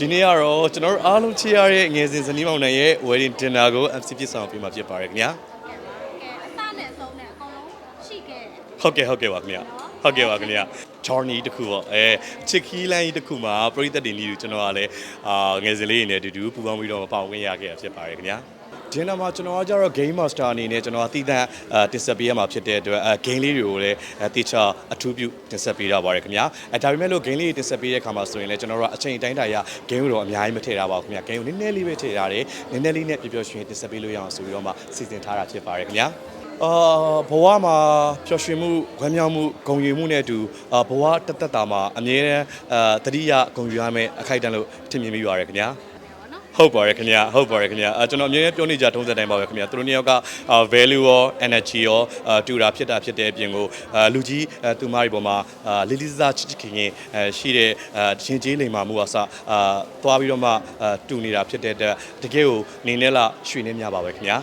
ဒီနေ့ကတော့ကျွန်တော်တို့အားလုံးချစ်ရတဲ့ငယ်စဉ်ဇနီးမောင်နှံရဲ့ wedding dinner ကို MC ပြစ်ဆောင်ပေးမှာဖြစ်ပါတယ်ခင်ဗျာကဲအစနဲ့အဆုံးနဲ့အကုန်လုံးရှိခဲ့တယ်ဟုတ်ကဲ့ဟုတ်ကဲ့ပါခင်ဗျာဟုတ်ကဲ့ပါခင်ဗျာ journey တစ်ခုပေါ့အဲချစ်ခီးလိုင်းတစ်ခုမှာပရိသတ်တွေလေးကိုကျွန်တော်ကလည်းအာငယ်စဉ်လေးတွေနဲ့အတူတူပူပေါင်းပြီးတော့ပေါင်ခွင့်ရခဲ့တာဖြစ်ပါတယ်ခင်ဗျာ ဒီနေ့မှာကျွန်တော်ကကြတော့ game master အနေနဲ့ကျွန်တော်ကတည်တံ့အာတင်ဆက်ပေးရမှာဖြစ်တဲ့အတွက်အဲ game လေးတွေကိုလည်းအဲတေချာအထူးပြုတင်ဆက်ပေးရပါတယ်ခင်ဗျာအဲဒါပေမဲ့လို့ game လေးတွေတင်ဆက်ပေးတဲ့အခါမှာဆိုရင်လည်းကျွန်တော်တို့ကအချိန်တိုင်းတာရ game ကိုတော့အများကြီးမထည့်တာပါဘူးခင်ဗျာ game ကိုနည်းနည်းလေးပဲထည့်ရတယ်နည်းနည်းလေးနဲ့ပျော်ပျော်ရွှင်တင်ဆက်ပေးလို့ရအောင်ဆိုပြီးတော့မှစီစဉ်ထားတာဖြစ်ပါတယ်ခင်ဗျာအာဘဝမှာပျော်ရွှင်မှုဝမ်းမြောက်မှုဂုဏ်ယူမှုနဲ့အတူအာဘဝတက်တက်တာမှာအမြဲတမ်းအာတတိယဂုဏ်ယူရမယ်အခိုက်အတန့်လို့ထင်မြင်မိပါရခင်ဗျာပေါ့နော် ဟုတ်ပါတယ်ခင်ဗျာဟုတ်ပါတယ်ခင်ဗျာအာကျွန်တော်အမြဲတမ်းပြောနေကြထုံးစံတိုင်းပါပဲခင်ဗျာသူတို့နှစ်ယောက်ကအာ value ရော energy ရောအာတူတာဖြစ်တာဖြစ်တဲ့အပြင်ကိုအာလူကြီးအာသူမတွေပေါ်မှာအာလေးလေးစားစားချစ်ချစ်ခင်ခင်အဲရှိတဲ့အာရှင်ကျေးလိမ်မာမှုအစအာသွားပြီးတော့မှအာတူနေတာဖြစ်တဲ့အတွက်တကယ်ကိုနေနဲ့လားရွှေနေမြပါပဲခင်ဗျာ